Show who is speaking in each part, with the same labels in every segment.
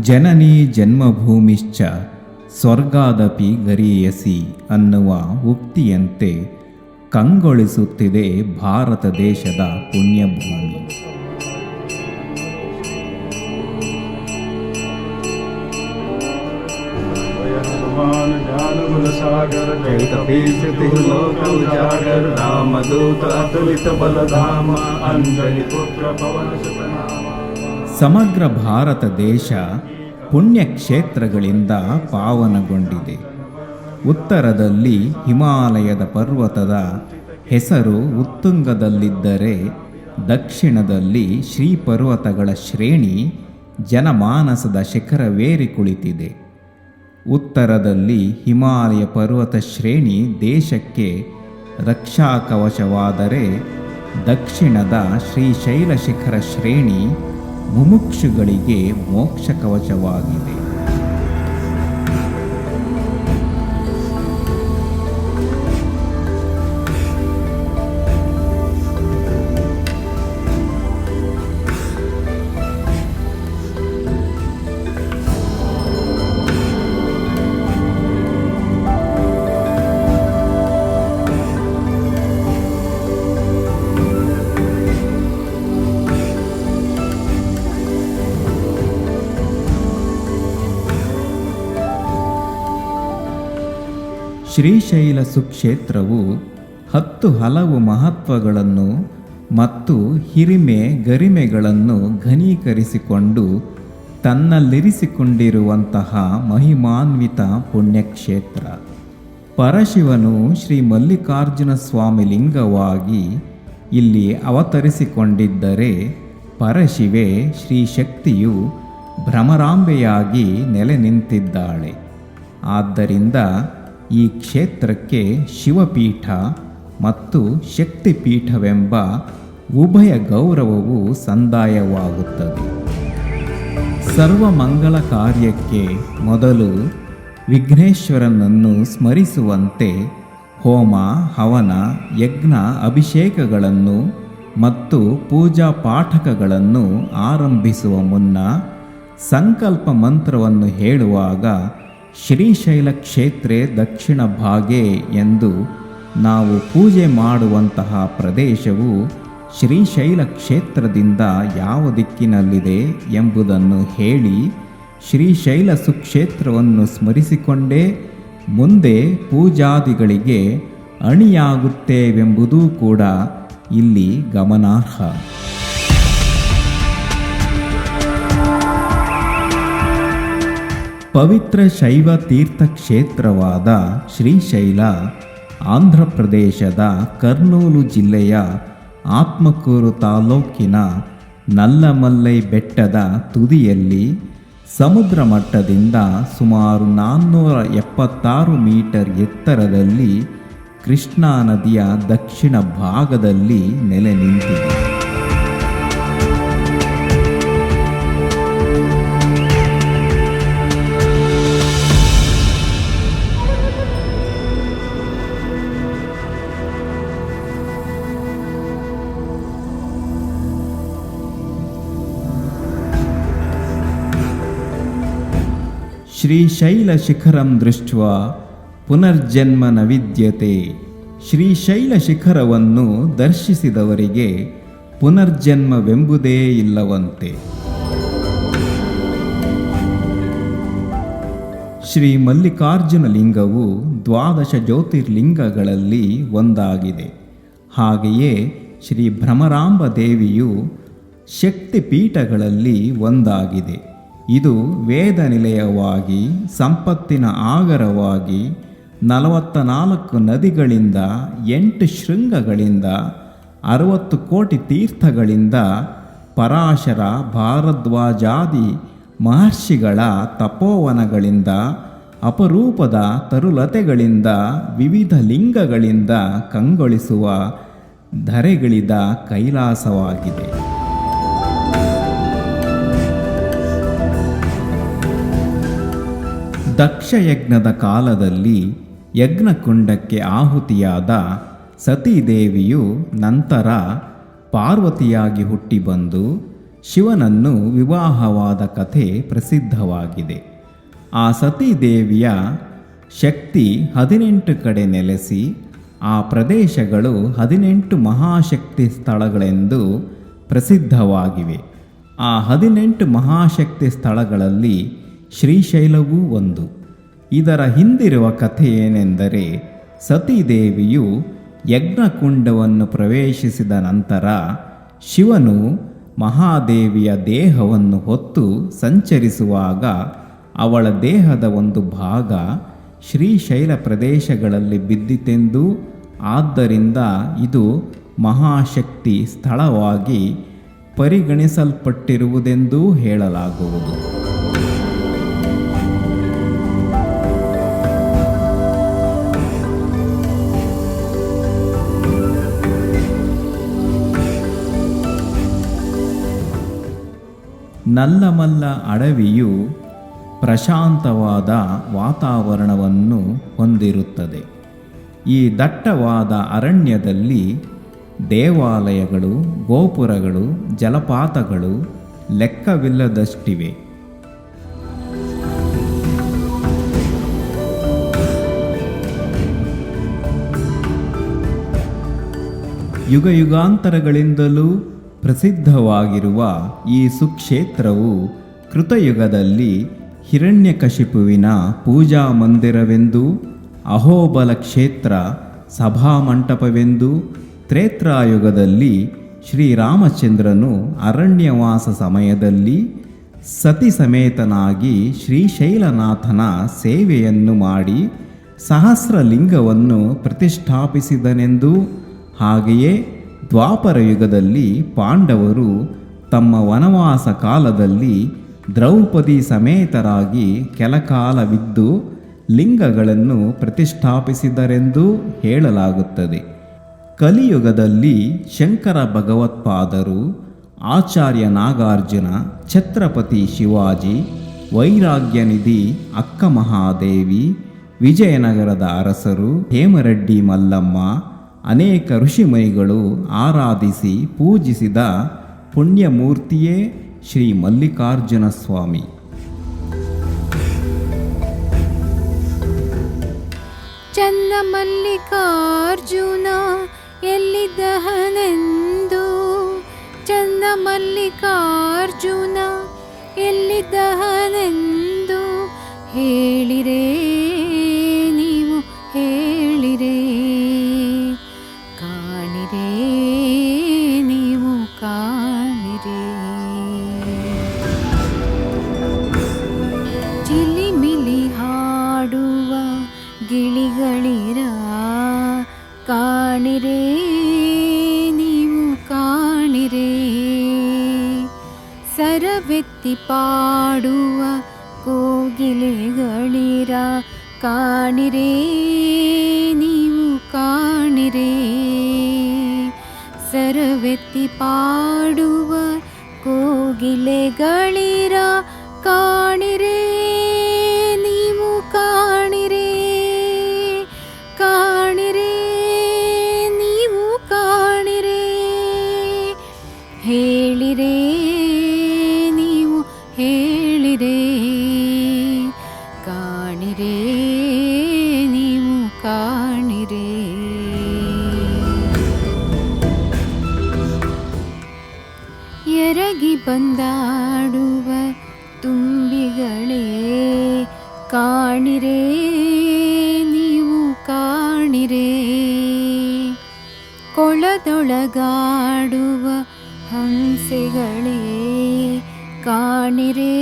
Speaker 1: ಜನನಿ ಜನ್ಮಭೂಮಿಶ್ಚ ಸ್ವರ್ಗಾದಪಿ ಗರೀಯಸಿ ಅನ್ನುವ ಉಕ್ತಿಯಂತೆ ಕಂಗೊಳಿಸುತ್ತಿದೆ ಭಾರತ ದೇಶದ ಪುಣ್ಯಭೂಮಿ
Speaker 2: हनुमान ज्ञान गुण सागर जय कपीस तिहु लोक उजागर रामदूत अतुलित बल धाम अंजलि पुत्र पवन सुत नाम
Speaker 1: ಸಮಗ್ರ ಭಾರತ ದೇಶ ಪುಣ್ಯಕ್ಷೇತ್ರಗಳಿಂದ ಪಾವನಗೊಂಡಿದೆ. ಉತ್ತರದಲ್ಲಿ ಹಿಮಾಲಯದ ಪರ್ವತದ ಹೆಸರು ಉತ್ತುಂಗದಲ್ಲಿದ್ದರೆ ದಕ್ಷಿಣದಲ್ಲಿ ಶ್ರೀ ಪರ್ವತಗಳ ಶ್ರೇಣಿ ಜನಮಾನಸದ ಶಿಖರವೇರಿ ಕುಳಿತಿದೆ. ಉತ್ತರದಲ್ಲಿ ಹಿಮಾಲಯ ಪರ್ವತ ಶ್ರೇಣಿ ದೇಶಕ್ಕೆ ರಕ್ಷಾಕವಚವಾದರೆ ದಕ್ಷಿಣದ ಶ್ರೀಶೈಲ ಶಿಖರ ಶ್ರೇಣಿ ಮುಮುಕ್ಷುಗಳಿಗೆ ಮೋಕ್ಷ ಕವಚವಾಗಿದೆ. ಶ್ರೀಶೈಲ ಸುಕ್ಷೇತ್ರವು ಹತ್ತು ಹಲವು ಮಹತ್ವಗಳನ್ನು ಮತ್ತು ಹಿರಿಮೆ ಗರಿಮೆಗಳನ್ನು ಘನೀಕರಿಸಿಕೊಂಡು ತನ್ನಲ್ಲಿರಿಸಿಕೊಂಡಿರುವಂತಹ ಮಹಿಮಾನ್ವಿತ ಪುಣ್ಯಕ್ಷೇತ್ರ. ಪರಶಿವನು ಶ್ರೀ ಮಲ್ಲಿಕಾರ್ಜುನ ಸ್ವಾಮಿ ಲಿಂಗವಾಗಿ ಇಲ್ಲಿ ಅವತರಿಸಿಕೊಂಡಿದ್ದರೆ ಪರಶಿವೆ ಶ್ರೀ ಶಕ್ತಿಯು ಭ್ರಮರಾಂಬೆಯಾಗಿ ನೆಲೆ ನಿಂತಿದ್ದಾಳೆ ಆದ್ದರಿಂದ ಈ ಕ್ಷೇತ್ರಕ್ಕೆ ಶಿವಪೀಠ ಮತ್ತು ಶಕ್ತಿಪೀಠವೆಂಬ ಉಭಯ ಗೌರವವು ಸಂದಾಯವಾಗುತ್ತದೆ. ಸರ್ವಮಂಗಲ ಕಾರ್ಯಕ್ಕೆ ಮೊದಲು ವಿಘ್ನೇಶ್ವರನನ್ನು ಸ್ಮರಿಸುವಂತೆ ಹೋಮ, ಹವನ, ಯಜ್ಞ, ಅಭಿಷೇಕಗಳನ್ನು ಮತ್ತು ಪೂಜಾ ಪಾಠಕಗಳನ್ನು ಆರಂಭಿಸುವ ಮುನ್ನ ಸಂಕಲ್ಪ ಮಂತ್ರವನ್ನು ಹೇಳುವಾಗ ಶ್ರೀಶೈಲ ಕ್ಷೇತ್ರೇ ದಕ್ಷಿಣ ಭಾಗೆ ಎಂದು ನಾವು ಪೂಜೆ ಮಾಡುವಂತಹ ಪ್ರದೇಶವು ಶ್ರೀಶೈಲ ಕ್ಷೇತ್ರದಿಂದ ಯಾವ ದಿಕ್ಕಿನಲ್ಲಿದೆ ಎಂಬುದನ್ನು ಹೇಳಿ ಶ್ರೀಶೈಲ ಸುಕ್ಷೇತ್ರವನ್ನು ಸ್ಮರಿಸಿಕೊಂಡೇ ಮುಂದೆ ಪೂಜಾದಿಗಳಿಗೆ ಅಣಿಯಾಗುತ್ತೇವೆಂಬುದೂ ಕೂಡ ಇಲ್ಲಿ ಗಮನಾರ್ಹ. ಪವಿತ್ರ ಶೈವ ತೀರ್ಥಕ್ಷೇತ್ರವಾದ ಶ್ರೀಶೈಲ ಆಂಧ್ರ ಪ್ರದೇಶದ ಕರ್ನೂಲು ಜಿಲ್ಲೆಯ ಆತ್ಮಕೂರು ತಾಲೂಕಿನ ನಲ್ಲಮಲ್ಲೈ ಬೆಟ್ಟದ ತುದಿಯಲ್ಲಿ ಸಮುದ್ರ ಮಟ್ಟದಿಂದ ಸುಮಾರು ನಾನ್ನೂರ ಎಪ್ಪತ್ತಾರು ಮೀಟರ್ ಎತ್ತರದಲ್ಲಿ ಕೃಷ್ಣಾ ನದಿಯ ದಕ್ಷಿಣ ಭಾಗದಲ್ಲಿ ನೆಲೆ ನಿಂತಿದೆ. ಶ್ರೀಶೈಲಶಿಖರಂ ದೃಷ್ಟ ಪುನರ್ಜನ್ಮ ನ ವಿದ್ಯತೆ ಶ್ರೀಶೈಲಶಿಖರವನ್ನು ದರ್ಶಿಸಿದವರಿಗೆ ಪುನರ್ಜನ್ಮವೆಂಬುದೇ ಇಲ್ಲವಂತೆ. ಶ್ರೀ ಮಲ್ಲಿಕಾರ್ಜುನ ಲಿಂಗವು ದ್ವಾದಶ ಜ್ಯೋತಿರ್ಲಿಂಗಗಳಲ್ಲಿ ಒಂದಾಗಿದೆ. ಹಾಗೆಯೇ ಶ್ರೀ ಭ್ರಮರಾಂಬ ದೇವಿಯು ಶಕ್ತಿಪೀಠಗಳಲ್ಲಿ ಒಂದಾಗಿದೆ. ಇದು ವೇದ ನಿಲಯವಾಗಿ ಸಂಪತ್ತಿನ ಆಗರವಾಗಿ ನಲವತ್ತ ನಾಲ್ಕು ನದಿಗಳಿಂದ ಎಂಟು ಶೃಂಗಗಳಿಂದ, ಅರವತ್ತು ಕೋಟಿ ತೀರ್ಥಗಳಿಂದ ಪರಾಶರ, ಭಾರದ್ವಾಜಾದಿ ಮಹರ್ಷಿಗಳ ತಪೋವನಗಳಿಂದ, ಅಪರೂಪದ ತರುಲತೆಗಳಿಂದ, ವಿವಿಧ ಲಿಂಗಗಳಿಂದ ಕಂಗೊಳಿಸುವ ಧರೆಗಳಿದ ಕೈಲಾಸವಾಗಿದೆ. ದಕ್ಷಯಜ್ಞದ ಕಾಲದಲ್ಲಿ ಯಜ್ಞಕುಂಡಕ್ಕೆ ಆಹುತಿಯಾದ ಸತೀದೇವಿಯು ನಂತರ ಪಾರ್ವತಿಯಾಗಿ ಹುಟ್ಟಿ ಬಂದು ಶಿವನನ್ನು ವಿವಾಹವಾದ ಕಥೆ ಪ್ರಸಿದ್ಧವಾಗಿದೆ. ಆ ಸತೀದೇವಿಯ ಶಕ್ತಿ ಹದಿನೆಂಟು ಕಡೆ ನೆಲೆಸಿ, ಆ ಪ್ರದೇಶಗಳು ಹದಿನೆಂಟು ಮಹಾಶಕ್ತಿ ಸ್ಥಳಗಳೆಂದು ಪ್ರಸಿದ್ಧವಾಗಿವೆ. ಆ ಹದಿನೆಂಟು ಮಹಾಶಕ್ತಿ ಸ್ಥಳಗಳಲ್ಲಿ ಶ್ರೀಶೈಲವೂ ಒಂದು. ಇದರ ಹಿಂದಿರುವ ಕಥೆ ಏನೆಂದರೆ ಸತೀದೇವಿಯು ಯಜ್ಞಕುಂಡವನ್ನು ಪ್ರವೇಶಿಸಿದ ನಂತರ ಶಿವನು ಮಹಾದೇವಿಯ ದೇಹವನ್ನು ಹೊತ್ತು ಸಂಚರಿಸುವಾಗ ಅವಳ ದೇಹದ ಒಂದು ಭಾಗ ಶ್ರೀಶೈಲ ಪ್ರದೇಶಗಳಲ್ಲಿ ಬಿದ್ದಿತೆಂದು ಆದ್ದರಿಂದ ಇದು ಮಹಾಶಕ್ತಿ ಸ್ಥಳವಾಗಿ ಪರಿಗಣಿಸಲ್ಪಟ್ಟಿರುವುದೆಂದೂ ಹೇಳಲಾಗುವುದು. ನಲ್ಲಮಲ್ಲ ಅಡವಿಯು ಪ್ರಶಾಂತವಾದ ವಾತಾವರಣವನ್ನು ಹೊಂದಿರುತ್ತದೆ. ಈ ದಟ್ಟವಾದ ಅರಣ್ಯದಲ್ಲಿ ದೇವಾಲಯಗಳು ಗೋಪುರಗಳು ಜಲಪಾತಗಳು ಲೆಕ್ಕವಿಲ್ಲದಷ್ಟಿವೆ. ಯುಗ ಯುಗಾಂತರಗಳಿಂದಲೂ ಪ್ರಸಿದ್ಧವಾಗಿರುವ ಈ ಸುಕ್ಷೇತ್ರವು ಕೃತಯುಗದಲ್ಲಿ ಹಿರಣ್ಯಕಶಿಪುವಿನ ಪೂಜಾ ಮಂದಿರವೆಂದು, ಅಹೋಬಲ ಕ್ಷೇತ್ರ ಸಭಾಮಂಟಪವೆಂದು ತ್ರೇತ್ರಾಯುಗದಲ್ಲಿ ಶ್ರೀರಾಮಚಂದ್ರನು ಅರಣ್ಯವಾಸ ಸಮಯದಲ್ಲಿ ಸತಿ ಸಮೇತನಾಗಿ ಶ್ರೀಶೈಲನಾಥನ ಸೇವೆಯನ್ನು ಮಾಡಿ ಸಹಸ್ರಲಿಂಗವನ್ನು ಪ್ರತಿಷ್ಠಾಪಿಸಿದನೆಂದು, ಹಾಗೆಯೇ ದ್ವಾಪರ ಯುಗದಲ್ಲಿ ಪಾಂಡವರು ತಮ್ಮ ವನವಾಸ ಕಾಲದಲ್ಲಿ ದ್ರೌಪದಿ ಸಮೇತರಾಗಿ ಕೆಲಕಾಲವಿದ್ದು ಲಿಂಗಗಳನ್ನು ಪ್ರತಿಷ್ಠಾಪಿಸಿದರೆಂದು ಹೇಳಲಾಗುತ್ತದೆ. ಕಲಿಯುಗದಲ್ಲಿ ಶಂಕರ ಭಗವತ್ಪಾದರು, ಆಚಾರ್ಯ ನಾಗಾರ್ಜುನ, ಛತ್ರಪತಿ ಶಿವಾಜಿ, ವೈರಾಗ್ಯನಿಧಿ ಅಕ್ಕ ಮಹಾದೇವಿ ವಿಜಯನಗರದ ಅರಸರು ಹೇಮರೆಡ್ಡಿ ಮಲ್ಲಮ್ಮ ಅನೇಕ ಋಷಿಮುನಿಗಳು ಆರಾಧಿಸಿ ಪೂಜಿಸಿದ ಪುಣ್ಯಮೂರ್ತಿಯೇ ಶ್ರೀ ಮಲ್ಲಿಕಾರ್ಜುನ ಸ್ವಾಮಿ.
Speaker 3: ಚನ್ನ ಮಲ್ಲಿಕಾರ್ಜುನ ಎಲ್ಲಿದ್ದಹನೆಂದು? ಚನ್ನ ಮಲ್ಲಿಕಾರ್ಜುನ ಎಲ್ಲಿದ್ದಹನೆಂದು ಹೇಳಿರೇ ಕೋಗಿಲೆಗಳಿರ ಕಾಣಿರೇ ನೀವು ಕಾಣಿರೇ ಕಾಣಿರೇ ನೀವು ಕಾಣಿರೇ ಹೇಳಿರೇ ನೀವು ಹೇಳಿರೇ ಕಾಣಿರೇ ನೀವು ಕಾಣಿರೇ ಎರಗಿ ಬಂದಾಡುವ ಕಾಣಿರೇ ನೀವು ಕಾಣಿರೇ. ಕೊಳದೊಳಗಾಡುವ ಹಂಸೆಗಳೇ ಕಾಣಿರೇ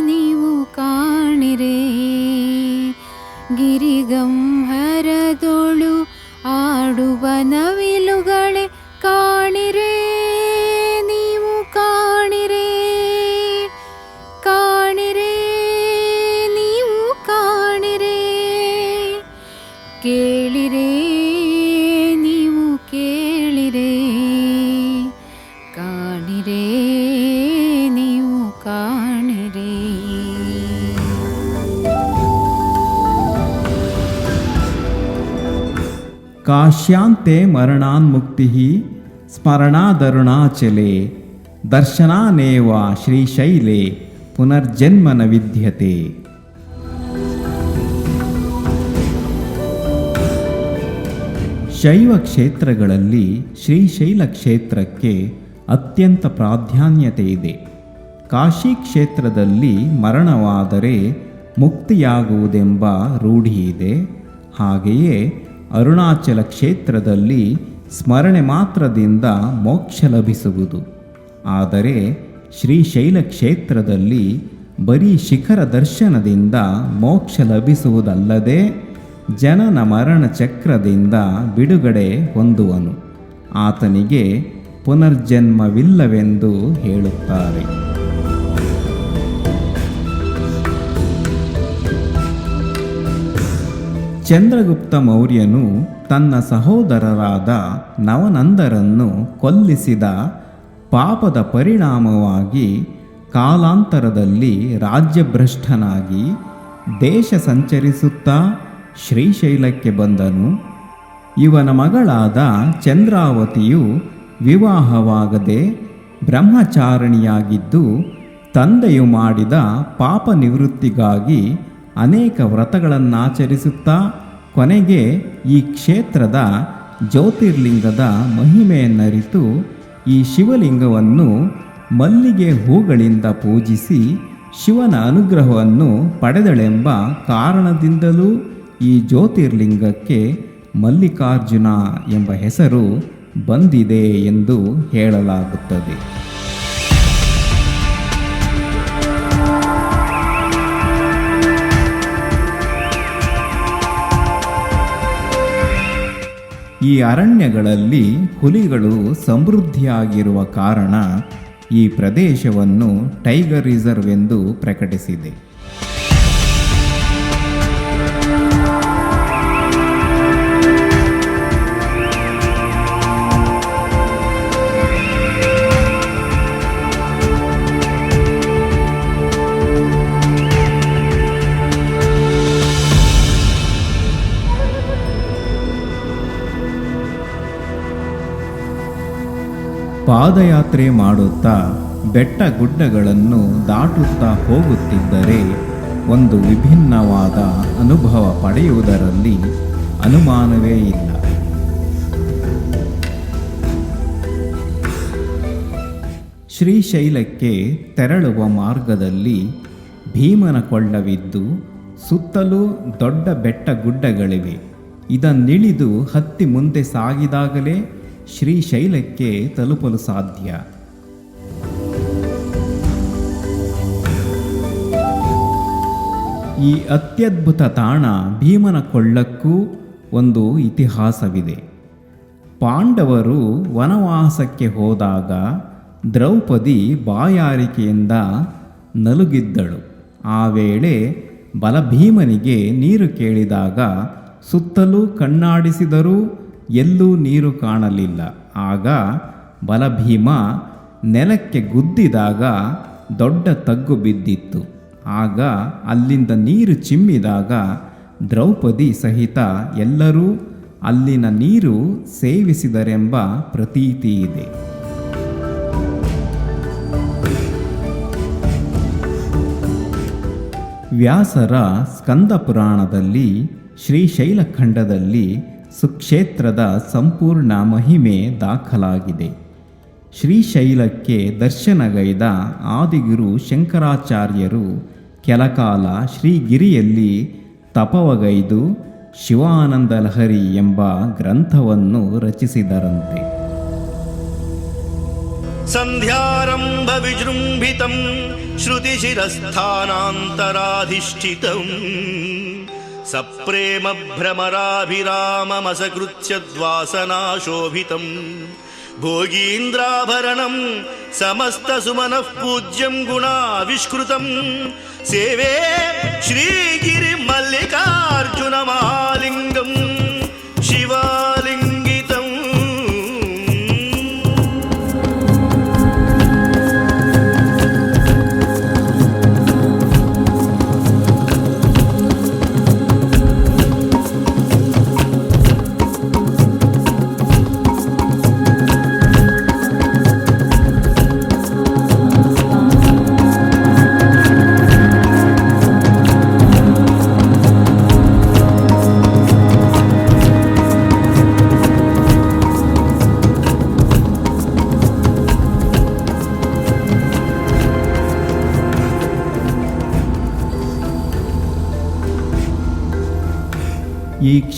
Speaker 3: ನೀವು ಕಾಣಿರೇ. ಗಿರಿಗಂಹರದೊಳು ಕಾಣಿರೇ.
Speaker 1: ಕಾಶ್ಯಾಂತೆ ಮರಣಾನ್ಮುಕ್ತಿ ಸ್ಮರಣಾದರುಣಾಚಲೆ ದರ್ಶನಾನೇವ ಶ್ರೀಶೈಲೆ, ಪುನರ್ಜನ್ಮನ ವಿದ್ಯತೆ ಶೈವ ಕ್ಷೇತ್ರಗಳಲ್ಲಿ ಶ್ರೀಶೈಲ ಕ್ಷೇತ್ರಕ್ಕೆ ಅತ್ಯಂತ ಪ್ರಾಧಾನ್ಯತೆ ಇದೆ. ಕಾಶಿ ಕ್ಷೇತ್ರದಲ್ಲಿ ಮರಣವಾದರೆ ಮುಕ್ತಿಯಾಗುವುದೆಂಬ ರೂಢಿಯಿದೆ ಹಾಗೆಯೇ ಅರುಣಾಚಲ ಕ್ಷೇತ್ರದಲ್ಲಿ ಸ್ಮರಣೆ ಮಾತ್ರದಿಂದ ಮೋಕ್ಷ ಲಭಿಸುವುದು. ಆದರೆ ಶ್ರೀಶೈಲ ಕ್ಷೇತ್ರದಲ್ಲಿ ಬರೀ ಶಿಖರ ದರ್ಶನದಿಂದ ಮೋಕ್ಷ ಲಭಿಸುವುದಲ್ಲದೆ ಜನನ ಮರಣ ಚಕ್ರದಿಂದ ಬಿಡುಗಡೆ ಹೊಂದುವನು. ಆತನಿಗೆ ಪುನರ್ಜನ್ಮವಿಲ್ಲವೆಂದು ಹೇಳುತ್ತಾರೆ. ಚಂದ್ರಗುಪ್ತ ಮೌರ್ಯನು ತನ್ನ ಸಹೋದರರಾದ ನವನಂದರನ್ನು ಕೊಲ್ಲಿಸಿದ ಪಾಪದ ಪರಿಣಾಮವಾಗಿ ಕಾಲಾಂತರದಲ್ಲಿ ರಾಜ್ಯಭ್ರಷ್ಟನಾಗಿ ದೇಶ ಸಂಚರಿಸುತ್ತಾ ಶ್ರೀಶೈಲಕ್ಕೆ ಬಂದನು. ಇವನ ಮಗಳಾದ ಚಂದ್ರಾವತಿಯು ವಿವಾಹವಾಗದೆ ಬ್ರಹ್ಮಚಾರಣಿಯಾಗಿದ್ದು, ತಂದೆಯು ಮಾಡಿದ ಪಾಪ ನಿವೃತ್ತಿಗಾಗಿ ಅನೇಕ ವ್ರತಗಳನ್ನಾಚರಿಸುತ್ತಾ ಕೊನೆಗೆ ಈ ಕ್ಷೇತ್ರದ ಜ್ಯೋತಿರ್ಲಿಂಗದ ಮಹಿಮೆಯನ್ನರಿತು ಈ ಶಿವಲಿಂಗವನ್ನು ಮಲ್ಲಿಗೆ ಹೂಗಳಿಂದ ಪೂಜಿಸಿ ಶಿವನ ಅನುಗ್ರಹವನ್ನು ಪಡೆದಳೆಂಬ ಕಾರಣದಿಂದಲೂ ಈ ಜ್ಯೋತಿರ್ಲಿಂಗಕ್ಕೆ ಮಲ್ಲಿಕಾರ್ಜುನ ಎಂಬ ಹೆಸರು ಬಂದಿದೆ ಎಂದು ಹೇಳಲಾಗುತ್ತದೆ. ಈ ಅರಣ್ಯಗಳಲ್ಲಿ ಹುಲಿಗಳು ಸಮೃದ್ಧಿಯಾಗಿರುವ ಕಾರಣ ಈ ಪ್ರದೇಶವನ್ನು ಟೈಗರ್ ರಿಸರ್ವ್ ಎಂದು ಪ್ರಕಟಿಸಿದೆ. ಪಾದಯಾತ್ರೆ ಮಾಡುತ್ತಾ ಬೆಟ್ಟ ಗುಡ್ಡಗಳನ್ನು ದಾಟುತ್ತಾ ಹೋಗುತ್ತಿದ್ದರೆ ಒಂದು ವಿಭಿನ್ನವಾದ ಅನುಭವ ಪಡೆಯುವುದರಲ್ಲಿ ಅನುಮಾನವೇ ಇಲ್ಲ. ಶ್ರೀಶೈಲಕ್ಕೆ ತೆರಳುವ ಮಾರ್ಗದಲ್ಲಿ ಭೀಮನ ಕೊಳ್ಳವಿದ್ದು ಸುತ್ತಲೂ ದೊಡ್ಡ ಬೆಟ್ಟ ಗುಡ್ಡಗಳಿವೆ. ಇದನ್ನಿಳಿದು ಹತ್ತಿ ಮುಂದೆ ಸಾಗಿದಾಗಲೇ ಶ್ರೀಶೈಲಕ್ಕೆ ತಲುಪಲು ಸಾಧ್ಯ. ಈ ಅತ್ಯದ್ಭುತ ತಾಣ ಭೀಮನ ಕೊಳ್ಳಕ್ಕೂ ಒಂದು ಇತಿಹಾಸವಿದೆ. ಪಾಂಡವರು ವನವಾಸಕ್ಕೆ ಹೋದಾಗ ದ್ರೌಪದಿ ಬಾಯಾರಿಕೆಯಿಂದ ನಲುಗಿದ್ದಳು. ಆ ವೇಳೆ ಬಲಭೀಮನಿಗೆ ನೀರು ಕೇಳಿದಾಗ ಸುತ್ತಲೂ ಕಣ್ಣಾಡಿಸಿದರೂ ಎಲ್ಲೂ ನೀರು ಕಾಣಲಿಲ್ಲ. ಆಗ ಬಲಭೀಮ ನೆಲಕ್ಕೆ ಗುದ್ದಿದಾಗ ದೊಡ್ಡ ತಗ್ಗು ಬಿದ್ದಿತ್ತು. ಆಗ ಅಲ್ಲಿಂದ ನೀರು ಚಿಮ್ಮಿದಾಗ ದ್ರೌಪದಿ ಸಹಿತ ಎಲ್ಲರೂ ಅಲ್ಲಿನ ನೀರು ಸೇವಿಸಿದರೆಂಬ ಪ್ರತೀತಿ ಇದೆ. ವ್ಯಾಸರ ಸ್ಕಂದ ಪುರಾಣದಲ್ಲಿ ಶ್ರೀಶೈಲ ಖಂಡದಲ್ಲಿ ಸುಕ್ಷೇತ್ರದ ಸಂಪೂರ್ಣ ಮಹಿಮೆ ದಾಖಲಾಗಿದೆ. ಶ್ರೀಶೈಲಕ್ಕೆ ದರ್ಶನಗೈದ ಆದಿಗುರು ಶಂಕರಾಚಾರ್ಯರು ಕೆಲಕಾಲ ಶ್ರೀಗಿರಿಯಲ್ಲಿ ತಪವಗೈದು ಶಿವಾನಂದ ಲಹರಿ ಎಂಬ ಗ್ರಂಥವನ್ನು ರಚಿಸಿದರಂತೆ.
Speaker 4: ಸಂಧ್ಯಾರಂಭ ವಿಜೃಂಭಿತಂ ಶ್ರುತಿಶಿರಸ್ಥಾನಾಂತರಾಧಿಷ್ಠಿತಂ. सप्रेम भ्रमराभिराममसकृत्य द्वासनाशोभितम् भोगीन्द्राभरणम् समस्तसुमनः पूज्यम् गुणाविष्कृतम् सेवे श्रीगिरिमल्लिकार्जुनमालिङ्गम्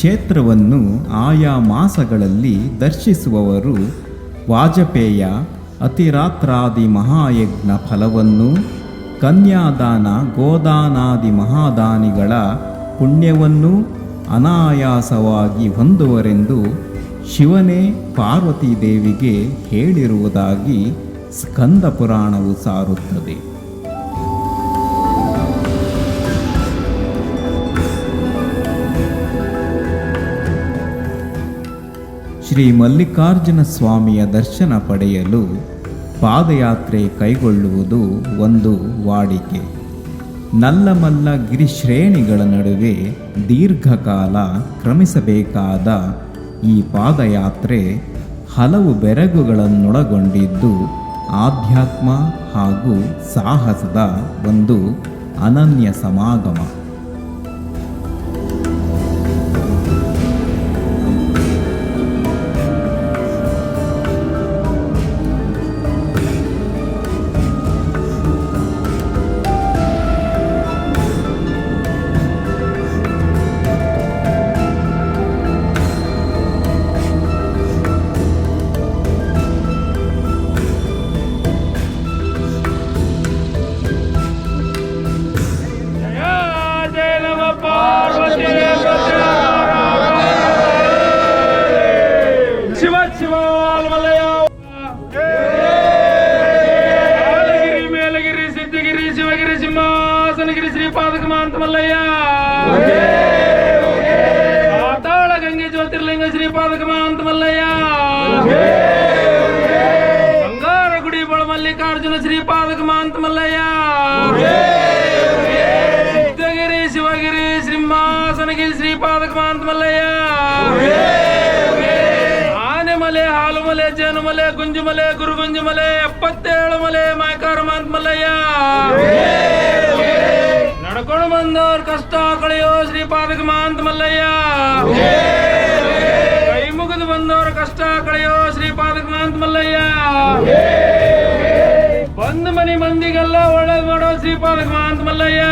Speaker 1: ಕ್ಷೇತ್ರವನ್ನು ಆಯಾ ಮಾಸಗಳಲ್ಲಿ ದರ್ಶಿಸುವವರು ವಾಜಪೇಯ, ಅತಿರಾತ್ರಾದಿ ಮಹಾಯಜ್ಞ ಫಲವನ್ನು, ಕನ್ಯಾದಾನ, ಗೋದಾನಾದಿ ಮಹಾದಾನಿಗಳ ಪುಣ್ಯವನ್ನು ಅನಾಯಾಸವಾಗಿ ಹೊಂದುವರೆಂದು ಶಿವನೇ ಪಾರ್ವತೀ ದೇವಿಗೆ ಹೇಳಿರುವುದಾಗಿ ಸ್ಕಂದ ಪುರಾಣವು ಸಾರುತ್ತದೆ. ಶ್ರೀ ಮಲ್ಲಿಕಾರ್ಜುನ ಸ್ವಾಮಿಯ ದರ್ಶನ ಪಡೆಯಲು ಪಾದಯಾತ್ರೆ ಕೈಗೊಳ್ಳುವುದು ಒಂದು ವಾಡಿಕೆ. ನಲ್ಲಮಲ್ಲ ಗಿರಿಶ್ರೇಣಿಗಳ ನಡುವೆ ದೀರ್ಘಕಾಲ ಕ್ರಮಿಸಬೇಕಾದ ಈ ಪಾದಯಾತ್ರೆ ಹಲವು ಬೆರಗುಗಳನ್ನೊಳಗೊಂಡಿದ್ದು ಆಧ್ಯಾತ್ಮ ಹಾಗೂ ಸಾಹಸದ ಒಂದು ಅನನ್ಯ ಸಮಾಗಮ.
Speaker 2: ಶಿವ ಶಿವ ಮಲಯ ಗುರುಗುಂಜುಮಲೆ ಎಪ್ಪತ್ತೇಳು ಮಲೆ, ಮಾಯಕಾರ ಮಾಂತ ಮಲ್ಲಯ್ಯ. ನಡ್ಕೊಂಡು ಬಂದವ್ರ ಕಷ್ಟ ಕಳೆಯೋ ಶ್ರೀಪಾದಕ ಮಾಂತ ಮಲ್ಲಯ್ಯ. ಕೈ ಮುಗಿದು ಬಂದವ್ರ ಕಷ್ಟ ಕಳೆಯೋ ಶ್ರೀಪಾದಕ ಮಾಂತ ಮಲ್ಲಯ್ಯ. ಬಂದ ಮನೆ ಮಂದಿಗೆಲ್ಲ ಒಳ್ಳೇದ್ ಮಾಡೋ ಶ್ರೀಪಾದಕ ಮಾಂತ ಮಲ್ಲಯ್ಯ.